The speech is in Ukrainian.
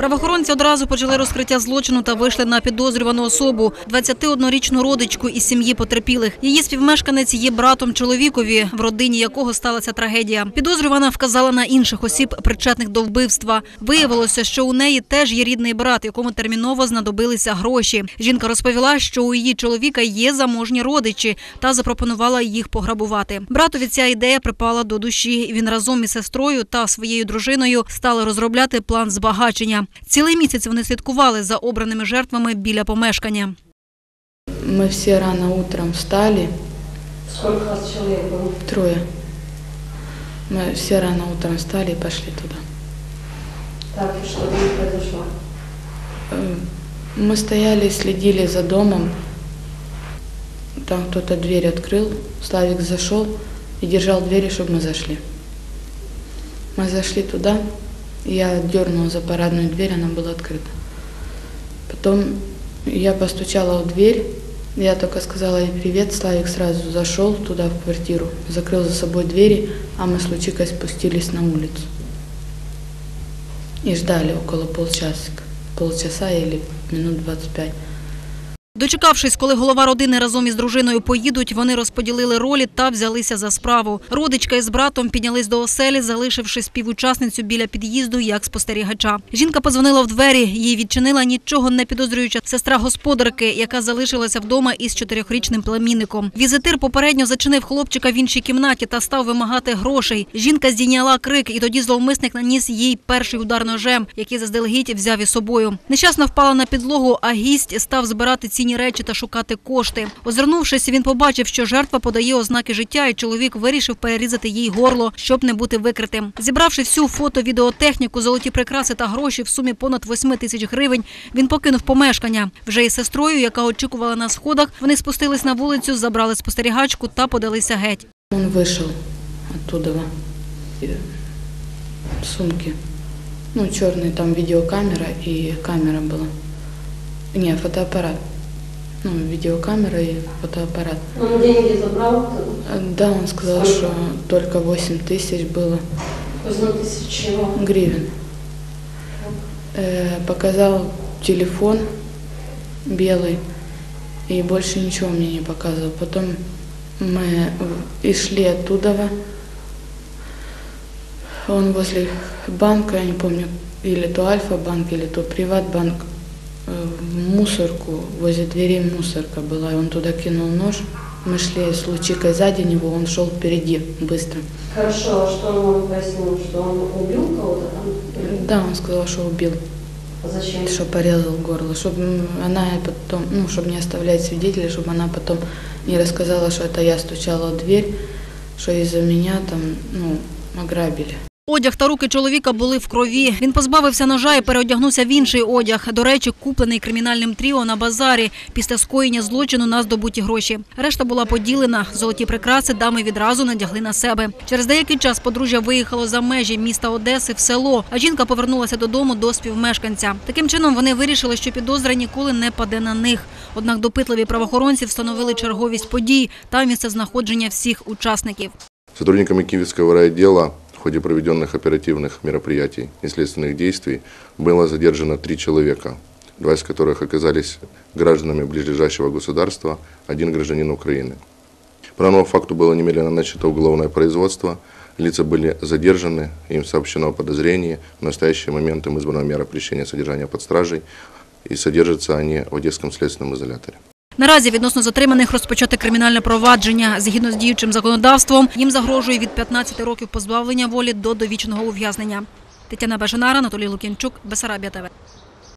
Правоохоронці одразу почали розкриття злочину та вийшли на підозрювану особу – 21-річну родичку із сім'ї потерпілих. Її співмешканець є братом чоловікові, в родині якого сталася трагедія. Підозрювана вказала на інших осіб, причетних до вбивства. Виявилося, що у неї теж є рідний брат, якому терміново знадобилися гроші. Жінка розповіла, що у її чоловіка є заможні родичі та запропонувала їх пограбувати. Братові ця ідея припала до душі. Він разом із сестрою та своєю дружиною стали розробляти план збагачення. Цілий місяць вони слідкували за обраними жертвами біля помешкання. Мы все рано утром встали, Сколько вас человек было? трое. Мы все рано утром встали и пошли туда. Так, и что там произошло? Э, Мы стояли и следили за домом. Там кто-то дверь открыл, Славик зашел и держал двери, чтобы мы зашли. Мы зашли туда, Я дернула за парадную дверь, она была открыта. Потом я постучала в дверь, я только сказала ей привет, Славик сразу зашел туда в квартиру, закрыл за собой двери, а мы с Лучикой спустились на улицу. И ждали около полчасика, полчаса или минут 25. Дочекавшись, коли голова родини разом із дружиною поїдуть, вони розподілили ролі та взялися за справу. Родичка із братом піднялись до оселі, залишивши співучасницю біля під'їзду як спостерігача. Жінка позвонила в двері. Їй відчинила нічого не підозрююча сестра господарки, яка залишилася вдома із чотирьохрічним племінником. Візитир попередньо зачинив хлопчика в іншій кімнаті та став вимагати грошей. Жінка здійняла крик, і тоді зловмисник наніс їй перший удар ножем, який заздалегідь взяв із собою. Нещасна впала на підлогу, а гість став збирати цінні речі та шукати кошти. Озирнувшись, він побачив, що жертва подає ознаки життя, і чоловік вирішив перерізати їй горло, щоб не бути викритим. Зібравши всю фото-відеотехніку, золоті прикраси та гроші в сумі понад 8 тисяч гривень, він покинув помешкання. Вже із сестрою, яка очікувала на сходах, вони спустились на вулицю, забрали спостерігачку та подалися геть. Он вышел оттуда, э, сумки. Ну, черный там видеокамера и камера была. Не, фотоаппарат. Ну, видеокамера и фотоаппарат. Он деньги забрал, Э, Да, он сказал, Сколько? что только 8 тысяч было 8 тысяч чего? гривен. Э, показал телефон белый и больше ничего мне не показывал. Потом мы и шли оттуда. Он возле банка, я не помню, или то Альфа-банк, или то Приватбанк, мусорку, возле двери мусорка была, и он туда кинул нож. Мы шли с Лучикой сзади него, он шел впереди быстро. Хорошо, а что он вам пояснил, что он убил кого-то там? Да, он сказал, что убил. А Зачем? что порезал горло, чтобы она потом, ну, чтобы не оставлять свидетелей, чтобы она потом не рассказала, что это я стучала в дверь, что из-за меня там, ну, ограбили. Одяг та руки чоловіка були в крові. Він позбавився ножа і переодягнувся в інший одяг. До речі, куплений кримінальним тріо на базарі після скоєння злочину на здобуті гроші. Решта була поділена. Золоті прикраси дами відразу надягли на себе. Через деякий час подружжя виїхало за межі міста Одеси в село, а жінка повернулася додому до співмешканця. Таким чином вони вирішили, що підозра ніколи не паде на них. Однак допитливі правоохоронці встановили черговість подій та місце знаходження всіх учасників. Сотрудниками Киевского райотдела в ходе проведенных оперативных мероприятий и следственных действий было задержано три человека, два из которых оказались гражданами ближайшего государства, один гражданин Украины. По данному факту было немедленно начато уголовное производство, лица были задержаны, им сообщено о подозрении. В настоящий момент им избрана мера пресечения содержания под стражей, и содержатся они в Одесском следственном изоляторе. Наразі відносно затриманих розпочати кримінальне провадження. Згідно з діючим законодавством, їм загрожує від 15 років позбавлення волі до довічного ув'язнення. Тетяна Бажанара, Анатолій Лукінчук, Бесарабія ТВ.